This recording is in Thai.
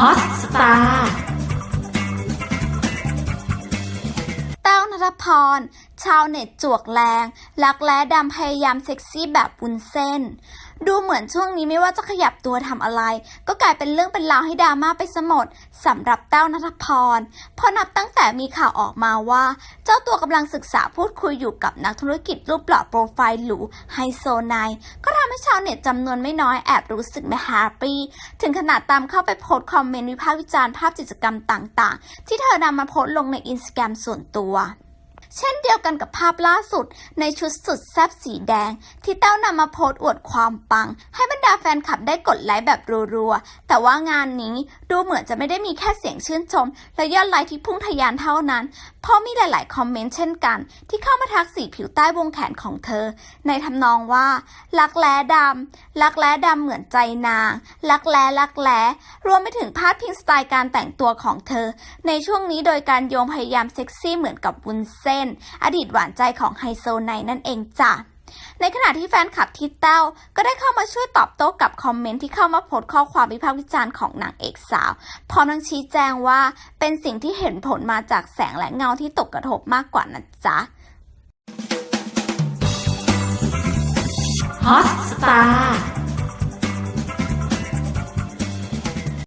ฮอตสตาร์เต้านรพร ชาวเน็ตจวกแรงลักแร้ดำพยายามเซ็กซี่แบบวุ้นเส้น ดูเหมือนช่วงนี้ไม่ว่าจะขยับตัวทำอะไร ก็กลายเป็นเรื่องเป็นราวให้ดราม่าไปซะหมดสำหรับแต้วนัทพรพราะนับตั้งแต่มีข่าวออกมาว่า เจ้าตัวกำลังศึกษาพูดคุยอยู่กับนักธุรกิจรูปหล่อโปรไฟล์หรูไฮโซไนก็ทำให้ชาวเน็ตจำนวนไม่น้อยแอบรู้สึกไม่แฮปปี้ถึงขนาดตามเข้าไปโพสคอมเมนต์วิพากษ์วิจารณ์ภาพกิจกรรมต่าง ๆ ที่เธอนำมาโพสลงในอินสตาแกรมส่วนตัว เช่นเดียวกันกับภาพล่าสุดในชุดสุดแซ่บสีแดง ที่เต้านำมาโพสต์อวดความปัง ให้บรราแฟนคลับได้กดไลค์แบบรัวๆ แต่ว่างานนี้ดูเหมือนจะไม่ได้มีแค่เสียงชื่นชม และยอดไลค์ที่พุ่งทะยานเท่านั้น เพราะมีหลายๆ คอมเมนต์เช่นกัน ที่เข้ามาทักสีผิวใต้วงแขนของเธอ ในทำนองว่า รักแร้ดำรักแร้ดำเหมือนใจนาง รักแร้รักแร้รวมไปถึงพาดพิงสไตล์การแต่งตัวของเธอ ในช่วงนี้โดยการโยงพยายามเซ็กซี่เหมือนกับวุ้นเส้น อดีตหวานใจของไฮโซไนนั่นเองจ้ะ ในขณะที่แฟนคลับที่เต้าก็ได้เข้ามาช่วยตอบโต้กับคอมเมนต์ที่เข้ามาโพสข้อความวิพากษ์วิจารณ์ของนางเอกสาว พร้อมทั้งชี้แจงว่าเป็นสิ่งที่เห็นผลมาจากแสงและเงาที่ตกกระทบมากกว่านะจ๊ะฮอตสตาร์